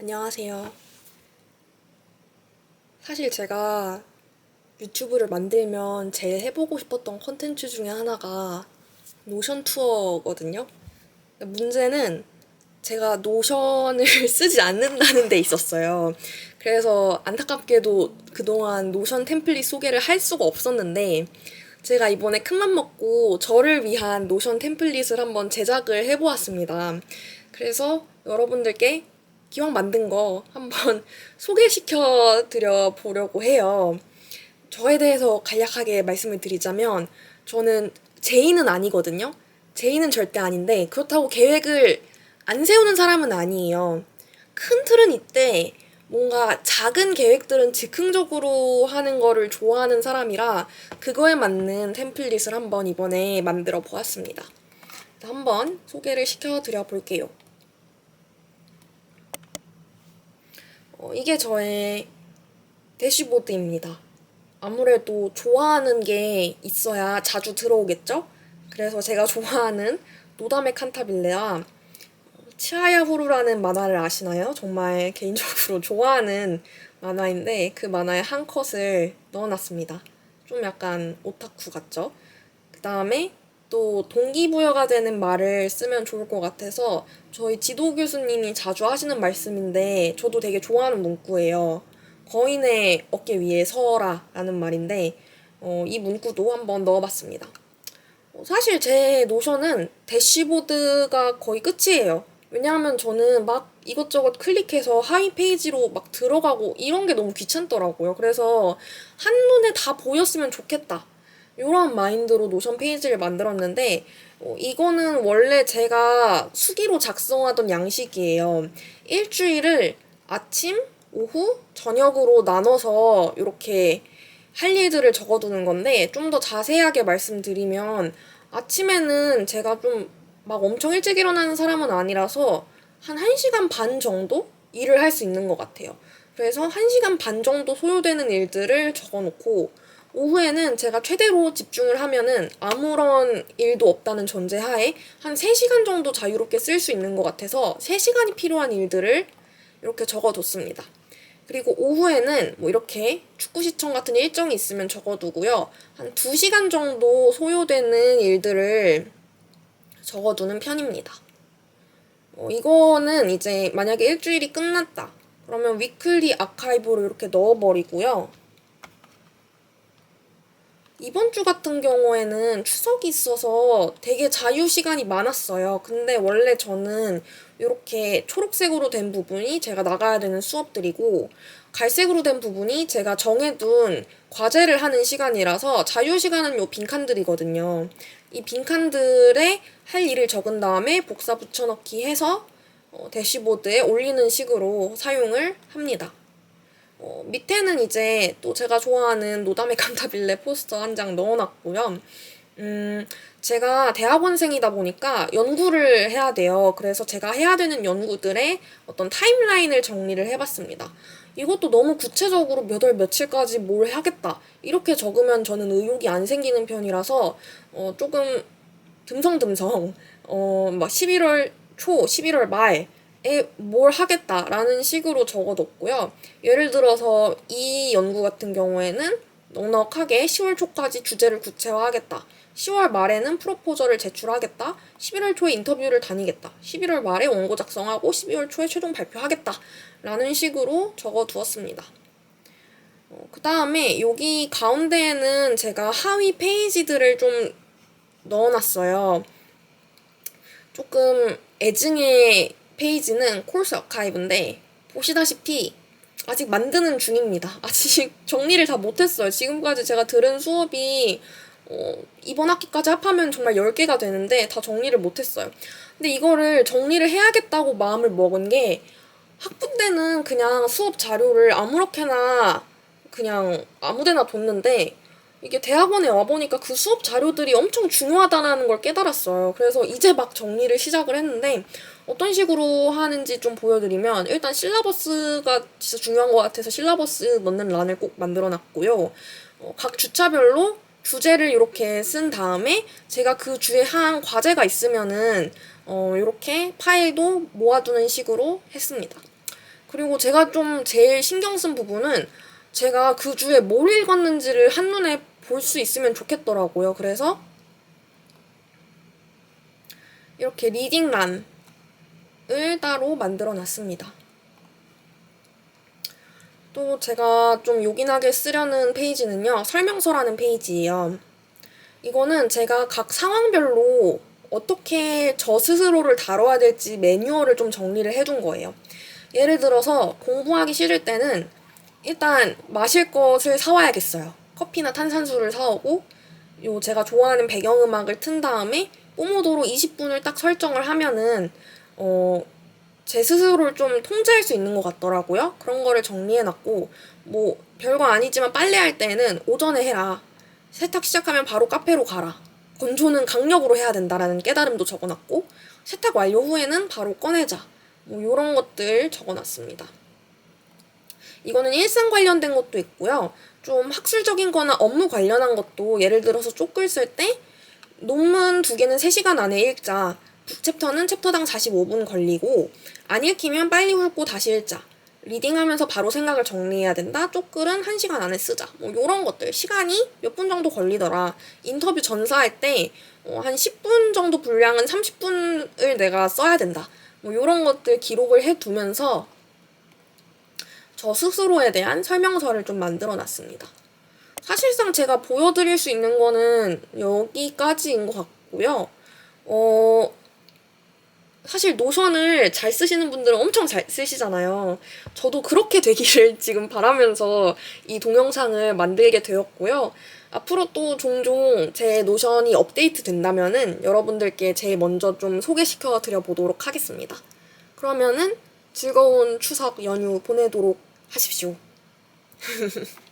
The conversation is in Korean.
안녕하세요. 사실 제가 유튜브를 만들면 제일 해보고 싶었던 컨텐츠 중에 하나가 노션 투어거든요. 문제는 제가 노션을 쓰지 않는다는 데 있었어요. 그래서 안타깝게도 그동안 노션 템플릿 소개를 할 수가 없었는데 제가 이번에 큰맘 먹고 저를 위한 노션 템플릿을 한번 제작을 해보았습니다. 그래서 여러분들께 기왕 만든 거 한번 소개시켜 드려 보려고 해요. 저에 대해서 간략하게 말씀을 드리자면 저는 제인은 아니거든요. 제인은 절대 아닌데 그렇다고 계획을 안 세우는 사람은 아니에요. 큰 틀은 이때 뭔가 작은 계획들은 즉흥적으로 하는 거를 좋아하는 사람이라 그거에 맞는 템플릿을 한번 이번에 만들어 보았습니다. 한번 소개를 시켜 드려 볼게요. 어, 이게 저의 대시보드입니다. 아무래도 좋아하는 게 있어야 자주 들어오겠죠? 그래서 제가 좋아하는 노다메 칸타빌레와 치아야 후루라는 만화를 아시나요? 정말 개인적으로 좋아하는 만화인데 그 만화에 한 컷을 넣어놨습니다. 좀 약간 오타쿠 같죠? 그 다음에 또 동기부여가 되는 말을 쓰면 좋을 것 같아서 저희 지도 교수님이 자주 하시는 말씀인데 저도 되게 좋아하는 문구예요. 거인의 어깨 위에 서라 라는 말인데 어, 이 문구도 한번 넣어봤습니다. 어, 사실 제 노션은 대시보드가 거의 끝이에요. 왜냐하면 저는 막 이것저것 클릭해서 하위 페이지로 막 들어가고 이런 게 너무 귀찮더라고요. 그래서 한눈에 다 보였으면 좋겠다. 이런 마인드로 노션 페이지를 만들었는데 어, 이거는 원래 제가 수기로 작성하던 양식이에요. 일주일을 아침, 오후, 저녁으로 나눠서 이렇게 할 일들을 적어두는 건데 좀 더 자세하게 말씀드리면 아침에는 제가 좀 막 엄청 일찍 일어나는 사람은 아니라서 한 1시간 반 정도 일을 할 수 있는 것 같아요. 그래서 1시간 반 정도 소요되는 일들을 적어놓고 오후에는 제가 최대로 집중을 하면은 아무런 일도 없다는 전제하에 한 3시간 정도 자유롭게 쓸 수 있는 것 같아서 3시간이 필요한 일들을 이렇게 적어뒀습니다. 그리고 오후에는 뭐 이렇게 축구 시청 같은 일정이 있으면 적어두고요. 한 2시간 정도 소요되는 일들을 적어두는 편입니다. 어, 이거는 이제 만약에 일주일이 끝났다. 그러면 위클리 아카이브로 이렇게 넣어버리고요. 이번 주 같은 경우에는 추석이 있어서 되게 자유 시간이 많았어요. 근데 원래 저는 이렇게 초록색으로 된 부분이 제가 나가야 되는 수업들이고 갈색으로 된 부분이 제가 정해둔 과제를 하는 시간이라서 자유 시간은 요 빈칸들이거든요. 이 빈칸들에 할 일을 적은 다음에 복사 붙여넣기 해서 어, 대시보드에 올리는 식으로 사용을 합니다. 어, 밑에는 이제 또 제가 좋아하는 노다메 칸타빌레 포스터 한 장 넣어놨고요. 음, 제가 대학원생이다 보니까 연구를 해야 돼요. 그래서 제가 해야 되는 연구들의 어떤 타임라인을 정리를 해봤습니다. 이것도 너무 구체적으로 몇 월 며칠까지 뭘 하겠다. 이렇게 적으면 저는 의욕이 안 생기는 편이라서, 어, 조금 듬성듬성, 어, 막 11월 초, 11월 말, 뭘 하겠다라는 식으로 적어뒀고요. 예를 들어서 이 연구 같은 경우에는 넉넉하게 10월 초까지 주제를 구체화하겠다. 10월 말에는 프로포저를 제출하겠다. 11월 초에 인터뷰를 다니겠다. 11월 말에 원고 작성하고 12월 초에 최종 발표하겠다. 라는 식으로 적어 두었습니다. 어, 그 다음에 여기 가운데에는 제가 하위 페이지들을 좀 넣어놨어요. 조금 애증의 페이지는 코스 아카이브인데 보시다시피 아직 만드는 중입니다. 아직 정리를 다 못했어요. 지금까지 제가 들은 수업이 어, 이번 학기까지 합하면 정말 10개가 되는데 다 정리를 못했어요. 근데 이거를 정리를 해야겠다고 마음을 먹은 게 학부 때는 그냥 수업 자료를 아무렇게나 그냥 아무데나 뒀는데 이게 대학원에 와보니까 그 수업 자료들이 엄청 중요하다는 걸 깨달았어요. 그래서 이제 막 정리를 시작을 했는데 어떤 식으로 하는지 좀 보여드리면 일단 실라버스가 진짜 중요한 것 같아서 실라버스 넣는 란을 꼭 만들어 놨고요. 어, 각 주차별로 주제를 이렇게 쓴 다음에 제가 그 주에 한 과제가 있으면은 어, 이렇게 파일도 모아두는 식으로 했습니다. 그리고 제가 좀 제일 신경 쓴 부분은 제가 그 주에 뭘 읽었는지를 한눈에 볼 수 있으면 좋겠더라고요. 그래서 이렇게 리딩란을 따로 만들어 놨습니다. 또 제가 좀 요긴하게 쓰려는 페이지는요, 설명서라는 페이지예요. 이거는 제가 각 상황별로 어떻게 저 스스로를 다뤄야 될지 매뉴얼을 좀 정리를 해둔 거예요. 예를 들어서 공부하기 싫을 때는 일단 마실 것을 사와야겠어요. 커피나 탄산수를 사오고 요 제가 좋아하는 배경음악을 튼 다음에 뽀모도로 20분을 딱 설정을 하면은 어, 제 스스로를 좀 통제할 수 있는 것 같더라고요. 그런 거를 정리해놨고 뭐 별거 아니지만 빨래할 때는 오전에 해라. 세탁 시작하면 바로 카페로 가라. 건조는 강력으로 해야 된다라는 깨달음도 적어놨고 세탁 완료 후에는 바로 꺼내자. 뭐 이런 것들 적어놨습니다. 이거는 일상 관련된 것도 있고요. 좀 학술적인 거나 업무 관련한 것도 예를 들어서 쪽글 쓸 때 논문 두 개는 3시간 안에 읽자. 북챕터는 챕터당 45분 걸리고 안 읽히면 빨리 훑고 다시 읽자. 리딩하면서 바로 생각을 정리해야 된다. 쪽글은 1시간 안에 쓰자. 뭐 요런 것들. 시간이 몇 분 정도 걸리더라. 인터뷰 전사할 때 어, 한 10분 정도 분량은 30분을 내가 써야 된다. 뭐 요런 것들 기록을 해 두면서 저 스스로에 대한 설명서를 좀 만들어 놨습니다. 사실상 제가 보여드릴 수 있는 거는 여기까지인 것 같고요. 어, 사실 노션을 잘 쓰시는 분들은 엄청 잘 쓰시잖아요. 저도 그렇게 되기를 지금 바라면서 이 동영상을 만들게 되었고요. 앞으로 또 종종 제 노션이 업데이트 된다면은 여러분들께 제일 먼저 좀 소개시켜 드려 보도록 하겠습니다. 그러면은 즐거운 추석 연휴 보내도록 하십시오.